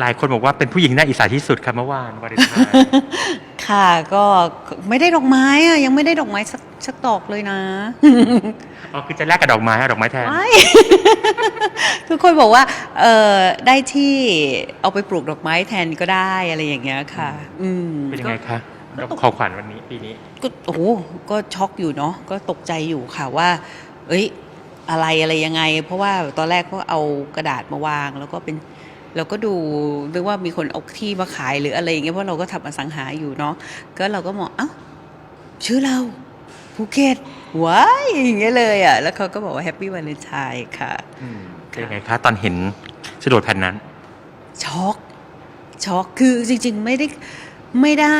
หลายคนบอกว่าเป็นผู้หญิงน่าอิจฉาที่สุดครับเมื่อวานวาเลนไทน์ค่ะก็ไม่ได้ดอกไม้อะยังไม่ได้ดอกไม้สักสักดอกเลยนะ อ๋อคือจะแลกกับดอกไม้เอาดอกไม้แทน ไม่ทุกคนบอกว่าเออได้ที่เอาไปปลูกดอกไม้แทนก็ได้อะไรอย่างเงี้ยค่ะ อืมเป็นยังไงคะดอกของขวัญวันนี้ปีนี้ ก็โอ้โหก็ช็อกอยู่เนาะก็ตกใจอยู่ค่ะว่า เอ้ยอะไรอะไรยังไง เพราะว่าตอนแรกก็เอากระดาษมาวางแล้วก็เป็น เราก็ดูหรือว่ามีคนเอาที่มาขายหรืออะไรอย่างเงี้ยเพราะเราก็ทำอสังหาอยู่เนาะก็เราก็มองเอ้าชื่อเราภูเก็ตว้ายอย่างเงี้ยเลยอะแล้วเขาก็บอกว่าแฮปปี้วันเลนไทน์ค่ะอืมเป็นยังไงคะตอนเห็นโฉนดแผ่นนั้น ช็อกช็อกคือจริง ๆ ไม่ได้ไม่ได้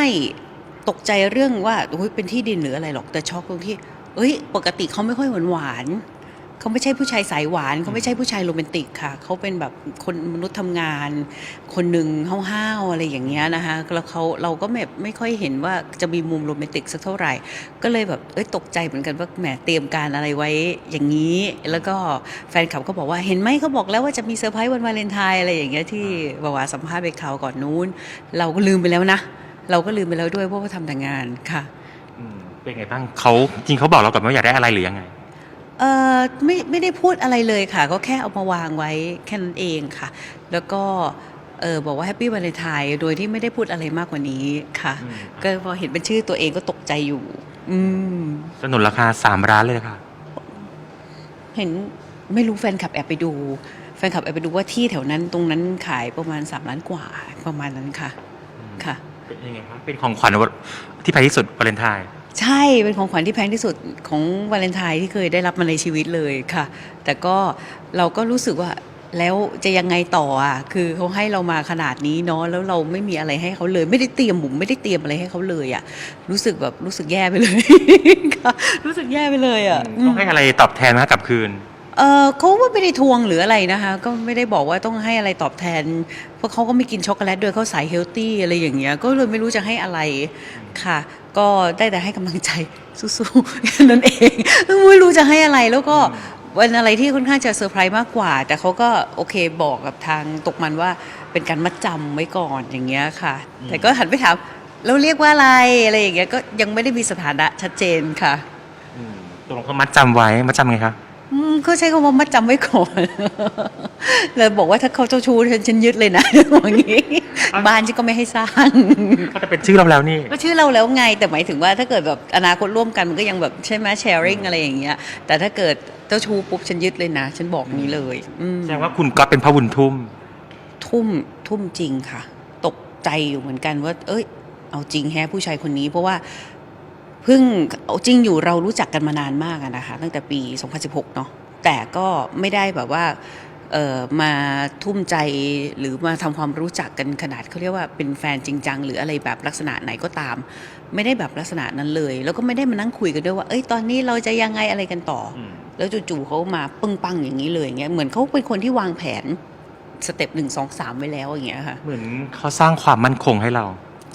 ตกใจเรื่องว่าโอ้ยเป็นที่ดินหรืออะไรหรอกแต่ช็อกตรงที่ เอ้ย ปกติเขาไม่ค่อยหวานหวานๆ เขาไม่ใช่ผู้ชายสายหวานเขาไม่ใช่ผู้ชายโรแมนติกค่ะเขาเป็นแบบคนมนุษย์ทำงาน คนหนึ่งห้าวๆอะไรอย่างเงี้ยนะคะแล้วเขาเราก็แบบไม่ค่อยเห็นว่าจะมีมุมโรแมนติกสักเท่าไหร่ ก็เลยแบบเอ้ยตกใจเหมือนกันว่าแหมเตรียมการอะไรไว้อย่างนี้ แล้วก็แฟนคลับก็บอกว่าเห็นไหมเขาบอกแล้วว่าจะมีเซอร์ไพรส์วันวาเลนไทน์อะไรอย่างเงี้ยที่บาวาสัมภาษณ์ไปคราวก่อนนู้น เราก็ลืมไปแล้วนะ เราก็ลืมไปแล้วด้วยเพราะว่าทำแต่งานค่ะอืมเป็นไงบ้างเขาจริงเขาบอกเราก่อนว่าอยากได้อะไรหรือยังไง เออไม่ไม่ได้พูดอะไรเลยค่ะ ก็แค่เอามาวางไว้แค่นั้นเองค่ะ แล้วก็เออบอกว่าแฮปปี้วันเลนไทน์โดยที่ไม่ได้พูดอะไรมากกว่านี้ค่ะ อืม ก็พอเห็นเป็นชื่อตัวเองก็ตกใจอยู่ อืม สนุนราคาสามร้านเลยค่ะ เห็นไม่รู้แฟนคลับแอบไปดู แฟนคลับแอบไปดูว่าที่แถวนั้นตรงนั้นขายประมาณ3ล้านกว่าประมาณนั้นค่ะ ค่ะ เป็นยังไงครับเป็นของขวัญที่แพงที่สุดวาเลนไทน์ ใช่เป็นของขวัญที่แพงที่สุดของวาเลนไทน์ที่เคยได้รับมาในชีวิตเลยค่ะ แต่ก็เราก็รู้สึกว่าแล้วจะยังไงต่ออะคือเขาให้เรามาขนาดนี้เนาะแล้วเราไม่มีอะไรให้เขาเลย ไม่ได้เตรียมบุ๋มไม่ได้เตรียมอะไรให้เขาเลยอะรู้สึกแบบรู้สึกแย่ไปเลย ค่ะรู้สึกแย่ไปเลยอะต้องให้อะไรตอบแทนนะกลับคืน เออเขาก็ไม่ได้ทวงหรืออะไรนะคะ ก็ไม่ได้บอกว่าต้องให้อะไรตอบแทน เพราะเขาก็ไม่กินช็อกโกแลตด้วยเขาสายเฮลตี้อะไรอย่างเงี้ยก็เลยไม่รู้จะให้อะไรค่ะ ก็ได้แต่ให้กำลังใจสู้ๆแค่นั้นเองไม่รู้จะให้อะไรแล้วก็วันอะไรที่ค่อนข้างจะเซอร์ไพรส์มากกว่า แต่เขาก็โอเคบอกกับทางตกมันว่าเป็นการมัดจำไว้ก่อนอย่างเงี้ยค่ะอืมแต่ก็หันไปถามแล้วเรียกว่าอะไรอะไรอย่างเงี้ยก็ยังไม่ได้มีสถานะชัดเจนค่ะอืมตกลงเขามัดจำไว้มัดจำไงคะ อืมเขาใช้คำว่ามัดจำไว้ก่อนเลยบอกว่าถ้าเขาเจ้าชู้ฉันฉันยึดเลยนะอย่างนี้อะบ้านฉันก็ไม่ให้สร้างเขาจะเป็นชื่อเราแล้วนี่ก็ชื่อเราแล้วไง แต่หมายถึงว่าถ้าเกิดแบบอนาคตร่วมกันมันก็ยังแบบใช่ไหมแชร์ริงอะไรอย่างเงี้ยแต่ถ้าเกิดเจ้าชู้ปุ๊บฉันยึดเลยนะ ฉันบอกนี้เลยอืมแสดงว่าคุณก็เป็นพระบุญทุ่ม ทุ่มทุ่มจริงค่ะ ตกใจอยู่เหมือนกันว่า เอ้ย เอาจริงแฮะผู้ชายคนนี้เพราะว่า เพิ่งเอาจริงอยู่เรารู้จักกันมานานมากอะนะคะตั้งแต่ปี 2016 เนาะแต่ก็ไม่ได้แบบว่าเออมาทุ่มใจหรือมาทำความรู้จักกันขนาดเขาเรียกว่าเป็นแฟนจริงจังหรืออะไรแบบลักษณะไหนก็ตาม ไม่ได้แบบลักษณะนั้นเลย แล้วก็ไม่ได้มานั่งคุยกันด้วยว่า เอ้ยตอนนี้เราจะยังไงอะไรกันต่ออมแล้วจู่ๆเขามาปึ้งปังอย่างนี้เลยอย่างเงี้ยเหมือนเขาเป็นคนที่วางแผนสเต็ปหนึ่งสองสามไว้แล้วอย่างเงี้ยค่ะเหมือนเขาสร้างความมั่นคงให้เรา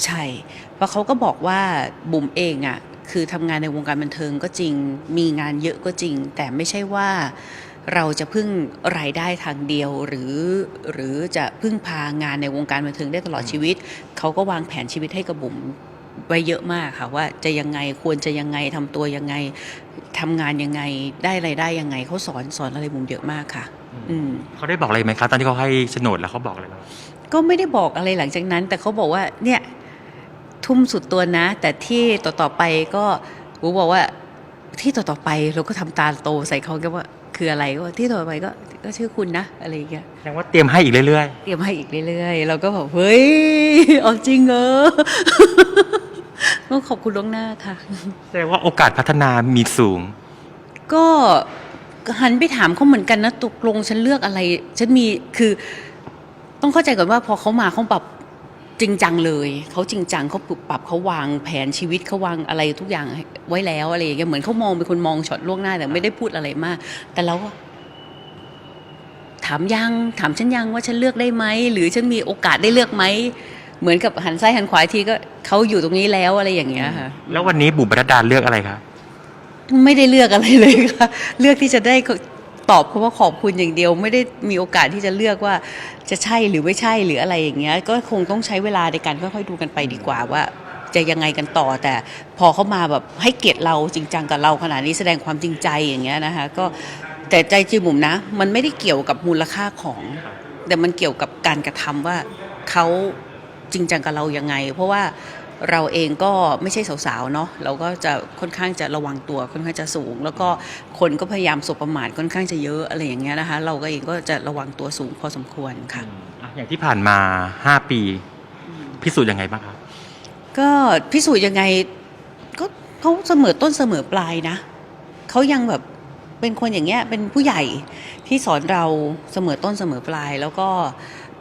ใช่เพราะเขาก็บอกว่าบุ๋มเองอะ่ะ คือทำงานในวงการบันเทิงก็จริง มีงานเยอะก็จริง แต่ไม่ใช่ว่าเราจะพึ่งรายได้ทางเดียวหรือหรือจะพึ่งพางานในวงการบันเทิงได้ตลอดชีวิต เขาก็วางแผนชีวิตให้กับบุ๋มไว้เยอะมากค่ะว่าจะยังไงควรจะยังไงทำตัวยังไงทำงานยังไงได้รายได้ยังไงเขาสอนสอนอะไรบุ๋มเยอะมากค่ะ อืม เขาได้บอกอะไรไหมคะตอนที่เขาให้โฉนดแล้วเขาบอกอะไรเราก็ไม่ได้บอกอะไรหลังจากนั้น แต่เขาบอกว่าเนี่ย ทุ่มสุดตัวนะ แต่ที่ต่อต่อๆไปก็กูบอกว่าที่ต่อต่อๆไปเราก็ทำตาโตใส่เขาแกว่าคืออะไรก็ที่ต่อไปก็ก็ชื่อคุณนะอะไรอย่างเงี้ยแสดงว่าเตรียมให้อีกเรื่อยเตรียมให้อีกเรื่อยๆ เราก็แบบเฮ้ยเอาจริงเหรอต้องขอบคุณล่วงหน้าค่ะๆแสดงว่าโอกาสพัฒนามีสูง ก็หันไปถามเขาเหมือนกันนะตกลงฉันเลือกอะไร ฉันมีคือ ต้องเข้าใจก่อนว่าพอเขามาเขาปรับ จริงจังเลยเขาจริงจังเขาปรับปรับเขาวางแผนชีวิตเขาวางอะไรทุกอย่างไว้แล้วอะไรอย่างเงี้ยเหมือนเขามองเป็นคนมองช็อตล่วงหน้าแต่ไม่ได้พูดอะไรมาก แต่เราก็ถามยังถามฉันยังว่าฉันเลือกได้ไหมหรือฉันมีโอกาสได้เลือกไหมเหมือนกับหันซ้ายหันขวาอีกทีก็เขาอยู่ตรงนี้แล้วอะไรอย่างเงี้ยค่ะแล้ววันนี้บุ๋มปนัดดาเลือกอะไรคะไม่ได้เลือกอะไรเลยค่ะเลือกที่จะได้ ตอบเขาว่าขอบคุณอย่างเดียว ไม่ได้มีโอกาสที่จะเลือกว่าจะใช่หรือไม่ใช่หรืออะไรอย่างเงี้ยก็คงต้องใช้เวลาในการค่อยๆดูกันไปดีกว่าว่าจะยังไงกันต่อแต่พอเขามาแบบให้เกียรติเราจริงจังกับเราขนาดนี้แสดงความจริงใจอย่างเงี้ยนะคะก็แต่ใจจีบุ๋มนะ มันไม่ได้เกี่ยวกับมูลค่าของ แต่มันเกี่ยวกับการกระทำว่าเขาจริงจังกับเรายังไง เพราะว่า เราเองก็ไม่ใช่สาวๆเนาะเราก็จะค่อนข้างจะระวังตัวค่อนข้างจะสูง แล้วก็คนก็พยายามสบประมาทค่อนข้างจะเยอะอะไรอย่างเงี้ยนะคะ เราก็เองก็จะระวังตัวสูงพอสมควรค่ะ อะอย่างที่ผ่านมา 5 ปีพิสูจน์ยังไงบ้างครับ ก็พิสูจน์ยังไงก็เขาเสมอต้นเสมอปลายนะเขายังแบบเป็นคนอย่างเงี้ยเป็นผู้ใหญ่ที่สอนเราเสมอต้นเสมอปลายแล้วก็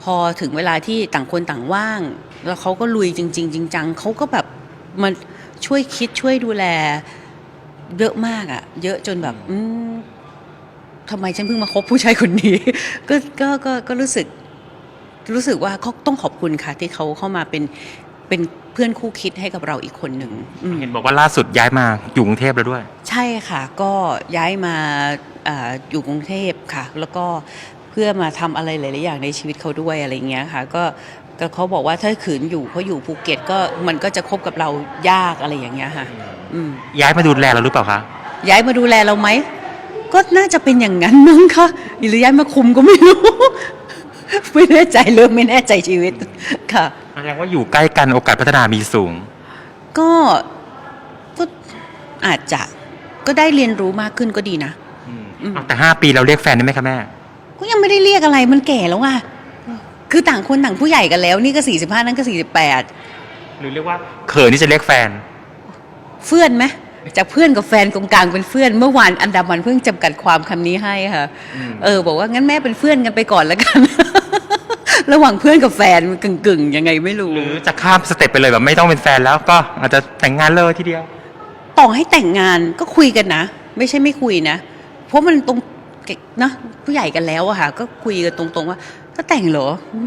พอถึงเวลาที่ต่างคนต่างว่าง แล้วเขาก็ลุยจริง ๆ จริงจังเขาก็แบบมันช่วยคิดช่วยดูแล เยอะมากอะเยอะจนแบบอืมทำไมฉันเพิ่งมาคบผู้ชายคนนี้ ก็ก็ก็ก็รู้สึก รู้สึกว่าเขาต้องขอบคุณค่ะ ที่เขาเข้ามาเป็นเป็นเพื่อนคู่คิดให้กับเราอีกคนหนึ่งอืมเห็นบอกว่าล่าสุดย้ายมาอยู่กรุงเทพแล้วด้วย ใช่ค่ะ ก็ย้ายมาอาอยู่กรุงเทพค่ะ แล้วก็เพื่อมาทำอะไรหลาย ๆ อย่างในชีวิตเขาด้วยอะไรเงี้ยค่ะก็ก็เขาบอกว่าถ้าขืนอยู่เขาอยู่ภูเก็ตก็มันก็จะคบกับเรายากอะไรอย่างเงี้ยค่ะอืมย้ายมาดูแลเราหรือเปล่าคะย้ายมาดูแลเราไหมก็น่าจะเป็นอย่างนั้นมั้งคะหรือย้ายมาคุมก็ไม่รู้ ไม่แน่ใจเริ่มไม่แน่ใจชีวิตค่ะแสดงว่าอยู่ใกล้กันโอกาสพัฒนามีสูง ก็ก็อาจจะก็ได้เรียนรู้มากขึ้นก็ดีนะอืมเอาแต่5ปีเราเรียกแฟนได้ไหมคะแม่ ก็ยังไม่ได้เรียกอะไรมันแก่แล้วอะคือต่างคนต่างผู้ใหญ่กันแล้ว นี่ก็สี่สิบห้านั่นก็สี่สิบแปดหรือเรียกว่าเขินที่จะเรียกแฟน เพื่อนไหมจากเพื่อนกับแฟนกงกลางเป็นเพื่อนเมื่อวานอันดามันเพิ่งจำกัดความคำนี้ให้ค่ะอืมเออ บอกว่างั้นแม่เป็นเพื่อนกันไปก่อนแล้วกัน ระหว่างเพื่อนกับแฟนมันกึ่งกึ่งๆยังไงไม่รู้หรือจะข้ามสเต็ปไปเลยแบบไม่ต้องเป็นแฟนแล้วก็อาจจะแต่งงานเลยทีเดียวต่อให้แต่งงานก็คุยกันนะ ไม่ใช่ไม่คุยนะ เพราะมันตรง นะผู้ใหญ่กันแล้วอะค่ะ ก็คุยกันตรงๆว่าก็แต่งเหรออื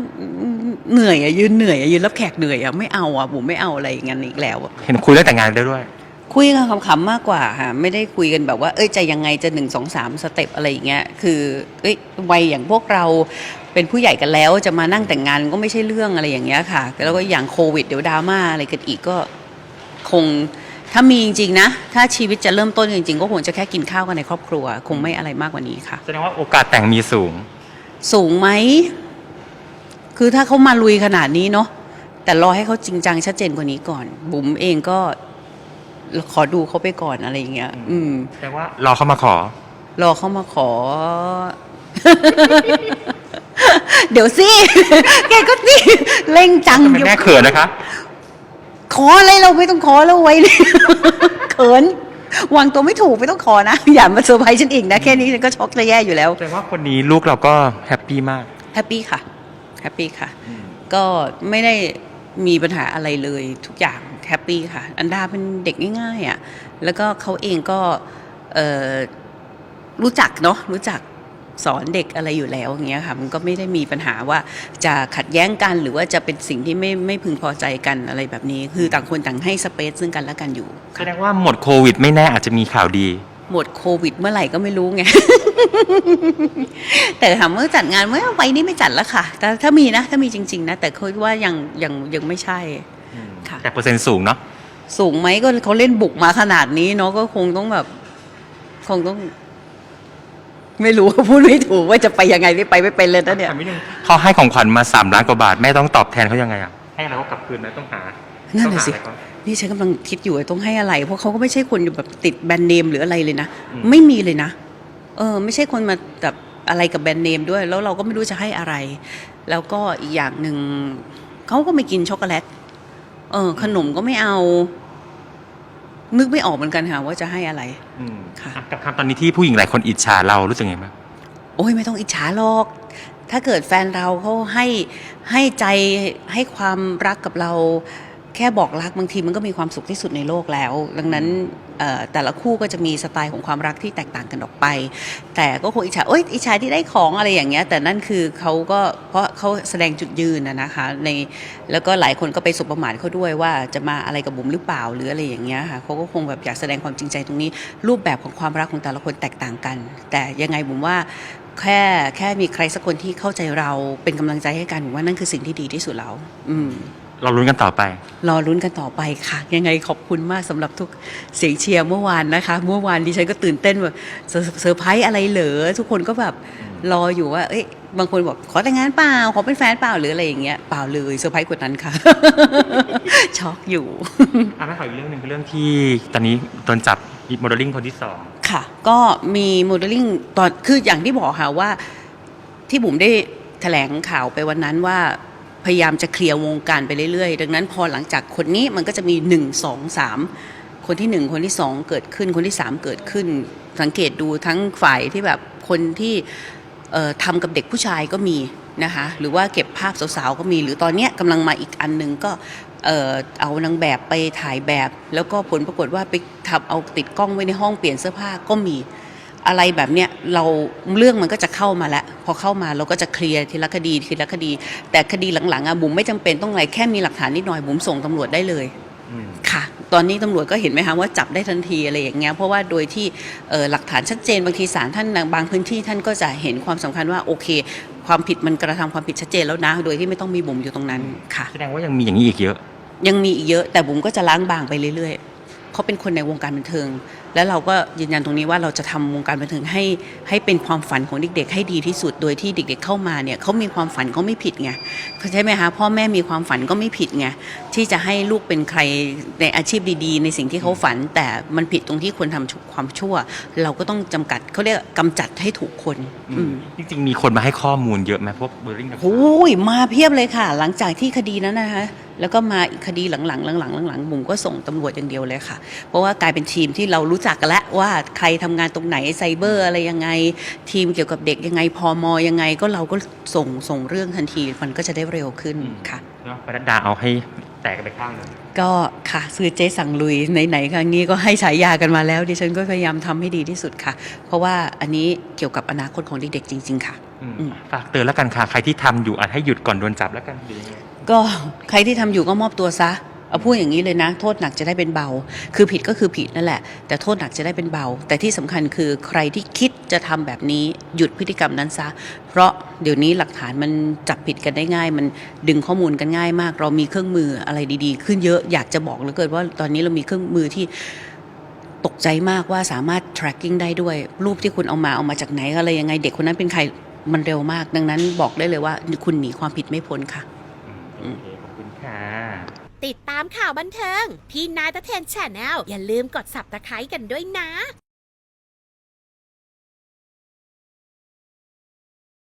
มเหนื่อยอะยืนเหนื่อยอะยืนรับแขกเหนื่อยอะไม่เอาอะผมไม่เอาอะไรอย่างนั้นอีกแล้วอะเห็นคุยเรื่องแต่งงานได้ด้วย คุยกันขำๆมากกว่าค่ะไม่ได้คุยกันแบบว่า เอ้ยจะยังไงจะหนึ่งสองสามสเต็ปอะไรอย่างเงี้ยคือเอ้ยวัยอย่างพวกเราเป็นผู้ใหญ่กันแล้วจะมานั่งแต่งงานก็ไม่ใช่เรื่องอะไรอย่างเงี้ยค่ะ แล้วก็อย่างโควิดเดี๋ยวดราม่าอะไรกันอีกก็คง ถ้ามีจริงๆนะ ถ้าชีวิตจะเริ่มต้นจริงๆ ก็คงจะแค่กินข้าวกันในครอบครัว คงไม่อะไรมากกว่านี้ค่ะ แสดงว่าโอกาสแต่งมีสูง สูงไหม คือถ้าเขามาลุยขนาดนี้เนาะแต่รอให้เขาจริงจังชัดเจนกว่านี้ก่อน บุ๋มเองก็ขอดูเขาไปก่อนอะไรอย่างเงี้ย อืมแสดงว่ารอเขามาขอ รอเขามาขอ เดี๋ยวสิ แกก็สิเร่งจังทำไมแม่เขินนะคะ ขออะไรเราไม่ต้องขอแล้วไว้เลยเขินวางตัวไม่ถูกไม่ต้องขอนะ อย่ามาเซอร์ไพรส์ฉันอีกนะ แค่นี้ฉันก็ช็อกจะแย่อยู่แล้วแสดงว่าคนนี้ลูกเราก็แฮปปี้มากแฮปปี้ค่ะแฮปปี้ค่ะ ก็ไม่ได้มีปัญหาอะไรเลยทุกอย่างแฮปปี้ค่ะ อันดาเป็นเด็กง่ายๆอะ่ะแล้วก็เขาเองก็เอ่อรู้จักเนาะรู้จัก สอนเด็กอะไรอยู่แล้วอย่างเงี้ยค่ะมันก็ไม่ได้มีปัญหาว่าจะขัดแย้งกันหรือว่าจะเป็นสิ่งที่ไม่ไม่พึงพอใจกันอะไรแบบนี้ คือต่างคนต่างให้สเปซซึ่งกันและกันอยู่แสค่ะดงว่าหมดโควิดไม่แน่อาจจะมีข่าวดีหมดโควิดเมื่อไหร่ก็ไม่รู้ไง แต่ถามว่าจัดงานเมื่อไปนี้ไม่จัดแล้วค่ะ แต่ถ้ามีนะ ถ้ามีจริง ๆ นะ แต่คิดว่ายังยังยังไม่ใช่ค่ะแต่เปอร์เซ็นต์สูงเนาะสูงไหมก็เขาเล่นบุกมาขนาดนี้เนาะก็คงต้องแบบ คงต้อง ไม่รู้พูดไม่ถูกว่าจะไปยังไงไม่ไปไม่เป็นเลยนะเนี่ย ถามนิดนึงเขาให้ของขวัญมาสามล้านกว่าบาทแม่ต้องตอบแทนเขายังไงอะให้อะไรเขากลับคืนไหมต้องหานั่นต้องน่ะหาสิ อะไรเขา นี่ฉันกำลังคิดอยู่ว่าต้องให้อะไร เพราะเขาก็ไม่ใช่คนอยู่แบบติดแบรนด์เนมหรืออะไรเลยนะ อืม ไม่มีเลยนะ เออ ไม่ใช่คนมาแบบอะไรกับแบรนด์เนมด้วย แล้วเราก็ไม่รู้จะให้อะไร แล้วก็อีกอย่างหนึ่งเขาก็ไม่กินช็อกโกแลต เออ ขนมก็ไม่เอา นึกไม่ออกเหมือนกันค่ะว่าจะให้อะไร อืมค่ะ อ่กับคำตอนนี้ที่ผู้หญิงหลายคนอิจฉาเรารู้สึกไงบ้างโอ้ยไม่ต้องอิจฉาหรอก ถ้าเกิดแฟนเราเขาให้ให้ใจให้ความรักกับเรา แแค่บอกรักบางทีมันก็มีความสุขที่สุดในโลกแล้ว ดังนั้นเอ่อแต่ละคู่ก็จะมีสไตล์ของความรักที่แตกต่างกันออกไป แต่ก็คงอิจฉาเอ้ยอิจฉาที่ได้ของอะไรอย่างเงี้ยแต่นั่นคือเขาก็เพราะเขาแสดงจุดยืนนะนะคะในแล้วก็หลายคนก็ไปสบประมาทเขาด้วยว่าจะมาอะไรกับบุ๋มหรือเปล่าหรืออะไรอย่างเงี้ยค่ะเขาก็คงแบบอยากแสดงความจริงใจตรงนี้ รูปแบบของความรักของแต่ละคนแตกต่างกัน แต่ยังไงบุ๋มว่าแค่แค่มีใครสักคนที่เข้าใจเราเป็นกำลังใจให้กันผมว่านั่นคือสิ่งที่ดีที่สุดแล้ว อืม เราลุ้นกันต่อไป รอลุ้นกันต่อไปค่ะ ยังไงขอบคุณมากสำหรับทุกเสียงเชียร์เมื่อวานนะคะ เมื่อวานดิฉันก็ตื่นเต้นแบบเซอร์เซอร์ไพรส์อะไรเหรอทุกคนก็แบบรออยู่ว่า เอ้ยบางคนบอกขอแต่งงานเปล่า ขอเป็นแฟนเปล่าหรืออะไรอย่างเงี้ยเปล่าเลยเซอร์ไพรส์กว่านั้นค่ะ ช็อกอยู่ อะแม่ขออีกเรื่องหนึ่งคือเรื่องที่ตอนนี้โดนจับโมเดลลิ่งคนที่สอง ค่ะ ก็มีโมเดลลิ่งตอนคืออย่างที่บอกค่ะว่าที่บุ๋มได้แถลงข่าวไปวันนั้นว่า พยายามจะเคลียร์วงการไปเรื่อยๆ ดังนั้นพอหลังจากคนนี้มันก็จะมีหนึ่งสองสามคนที่หนึ่งคนที่สองเกิดขึ้น คนที่สามเกิดขึ้น สังเกตดูทั้งฝ่ายที่แบบคนที่ทำกับเด็กผู้ชายก็มีนะคะหรือว่าเก็บภาพสาวๆก็มี หรือตอนนี้กำลังมาอีกอันหนึ่งก็เออเอานางแบบไปถ่ายแบบ แล้วก็ผลปรากฏว่าไปทำเอาติดกล้องไว้ในห้องเปลี่ยนเสื้อผ้าก็มี อะไรแบบเนี้ยเราเรื่องมันก็จะเข้ามาแล้วพอเข้ามาเราก็จะเคลียร์ทีละคดีทีละคดี แต่คดีหลังๆอะบุ๋มไม่จำเป็นต้องอะไรแค่มีหลักฐานนิดหน่อยบุ๋มส่งตำรวจได้เลยอืมค่ะ ตอนนี้ตำรวจก็เห็นไหมคะว่าจับได้ทันทีอะไรอย่างเงี้ยเพราะว่าโดยที่เอ่อหลักฐานชัดเจนบางทีศาลท่านบางพื้นที่ท่านก็จะเห็นความสำคัญว่าโอเค ความผิดมันกระทำความผิดชัดเจนแล้วนะ โดยที่ไม่ต้องมีบุ๋มอยู่ตรงนั้นค่ะ แสดงว่ายังมีอย่างนี้อีกเยอะ ยังมีอีกเยอะแต่บุ๋มก็จะล้างบางไปเรื่อยๆ เขาเป็นคนในวงการบันเทิง แล้วเราก็ยืนยันตรงนี้ว่าเราจะทำวงการบันเทิงให้ให้เป็นความฝันของเด็กๆ ให้ดีที่สุดโดยที่เด็กๆเข้ามาเนี่ยเขามีความฝันเขาไม่ผิดไงเข้าใจไหมคะพ่อแม่มีความฝันก็ไม่ผิดไงที่จะให้ลูกเป็นใครในอาชีพดีๆ ในสิ่งที่เขาฝัน แต่มันผิดตรงที่คนทำความชั่ว เราก็ต้องจำกัดเขาเรียกกำจัดให้ถูกคนอืมจริงๆมีคนมาให้ข้อมูลเยอะไหมพวกโมเดลลิ่งต่างๆโอ้ยมาเพียบเลยค่ะ หลังจากที่คดีนั้นนะคะ แล้วก็มาอีกคดีหลังๆหลังๆหลังๆบุ๋มก็ส่งตำรวจอย่างเดียวเลยค่ะ เพราะว่ากลายเป็นทีมที่เรารู้จักกันแล้วว่าใครทำงานตรงไหนไซเบอร์อะไรยังไง ทีมเกี่ยวกับเด็กยังไงพอมยังไงก็เราก็ส่งส่งเรื่องทันทีมันก็จะได้เร็วขึ้นค่ะเนาะปนัดดาเอาให้แตกไปข้างก็ค่ะซื้อเจ๊สั่งลุยไหนๆครั้งนี้ก็ให้ฉายากันมาแล้วดิฉันก็พยายามทำให้ดีที่สุดค่ะ เพราะว่าอันนี้เกี่ยวกับอนาคตของเด็กๆจริง ๆ ค่ะฝากเตือนแล้วกันค่ะ ใครที่ทำอยู่อาจให้หยุดก่อนโดนจับแล้วกันหรือยังไง ก็ใครที่ทำอยู่ก็มอบตัวซะเอาพูดอย่างนี้เลยนะ โทษหนักจะได้เป็นเบา คือผิดก็คือผิดนั่นแหละ แต่โทษหนักจะได้เป็นเบา แต่ที่สำคัญคือใครที่คิดจะทำแบบนี้หยุดพฤติกรรมนั้นซะ เพราะเดี๋ยวนี้หลักฐานมันจับผิดกันได้ง่าย มันดึงข้อมูลกันง่ายมาก เรามีเครื่องมืออะไรดีๆ ขึ้นเยอะอยากจะบอกเหลือเกินว่าตอนนี้เรามีเครื่องมือที่ตกใจมากว่าสามารถ tracking ได้ด้วย รูปที่คุณเอามาเอามาจากไหนอะไรยังไงเด็กคนนั้นเป็นใครมันเร็วมาก ดังนั้นบอกได้เลยว่าคุณหนีความผิดไม่พ้นค่ะ โอเคขอบคุณค่ะติดตามข่าวบันเทิงพี่นายตะเทนแชนแนลอย่าลืมกด subscribe กันด้วยนะ